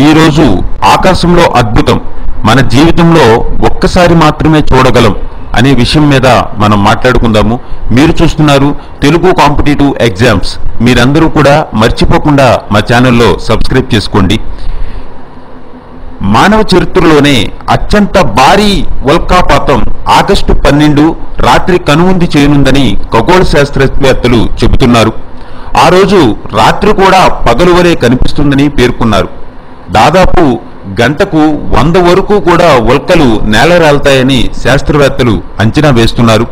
ఈరోజు ఆకాశంలో అద్భుతం. మన జీవితంలో ఒక్కసారి మాత్రమే చూడగలం అనే విషయం మీద మనం మాట్లాడుకుందాము. మీరు చూస్తున్నారు తెలుగు కాంపిటేటివ్ ఎగ్జామ్స్. మీరందరూ కూడా మర్చిపోకుండా మా ఛానల్లో సబ్స్క్రైబ్ చేసుకోండి. మానవ చరిత్రలోనే అత్యంత భారీ ఉల్కాపాతం ఆగస్టు పన్నెండు రాత్రి కనుముంది చేయనుందని ఖగోళ శాస్త్రవేత్తలు చెబుతున్నారు. ఆ రోజు రాత్రి కూడా పగలు వరే కనిపిస్తుందని పేర్కొన్నారు. దాదాపు గంటకు వంద వరకు కూడా ఉల్కలు నేలరాలుతాయని శాస్త్రవేత్తలు అంచనా వేస్తున్నారు.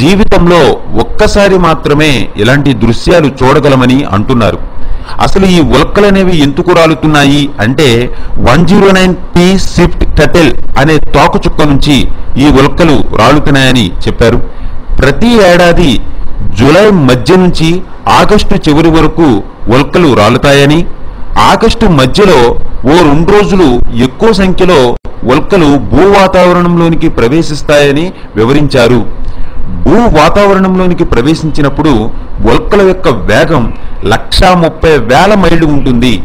జీవితంలో ఒక్కసారి మాత్రమే ఇలాంటి దృశ్యాలు చూడగలమని అంటున్నారు. అసలు ఈ ఉల్కలనేవి ఎందుకు రాలుతున్నాయి అంటే one zero nine P Swift Tuttle అనే తోకచుక్క నుంచి ఈ ఉల్కలు రాలుతున్నాయని చెప్పారు. ప్రతి ఏడాది జూలై మధ్య నుంచి ఆగస్టు చివరి వరకు ఉల్కలు రాలుతాయని ఆగస్టు మధ్యలో ఓ రెండు రోజులు ఎక్కువ సంఖ్యలో ఉల్కలు భూ వాతావరణంలోనికి ప్రవేశిస్తాయని వివరించారు. భూ వాతావరణంలోనికి ప్రవేశించినప్పుడు ఉల్కల యొక్క వేగం లక్షా ముప్పై వేల మైళ్ళు ఉంటుంది.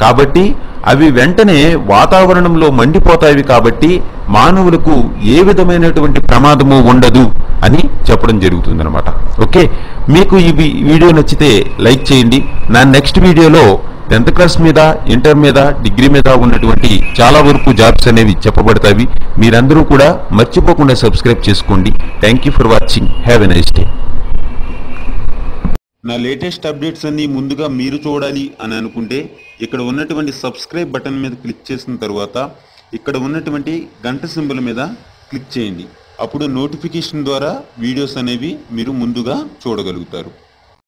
కాబట్టి అవి వెంటనే వాతావరణంలో మండిపోతాయి కాబట్టి మానవులకు ఏ విధమైనటువంటి ప్రమాదము ఉండదు అని చెప్పడం జరుగుతుంది అనమాట ఓకే? మీకు ఈ వీడియో నచ్చితే లైక్ చేయండి. నా నెక్స్ట్ వీడియోలో టెన్త్ క్లాస్ మీద ఇంటర్ మీద డిగ్రీ మీద ఉన్నటువంటి చాలా వరకు జాబ్స్ అనేవి చెప్పబడతాయి. మీరందరూ కూడా మర్చిపోకుండా సబ్స్క్రైబ్ చేసుకోండి. Thank you for watching have a nice day నా లేటెస్ట్ అప్డేట్స్ అన్ని ముందుగా మీరు చూడాలి అని అనుకుంటే ఇక్కడ ఉన్నటువంటి సబ్స్క్రైబ్ బటన్ మీద క్లిక్ చేసిన తర్వాత ఇక్కడ ఉన్నటువంటి గంట సింబల్ మీద క్లిక్ చేయండి. అప్పుడు నోటిఫికేషన్ ద్వారా వీడియోస్ అనేవి మీరు ముందుగా చూడగలుగుతారు.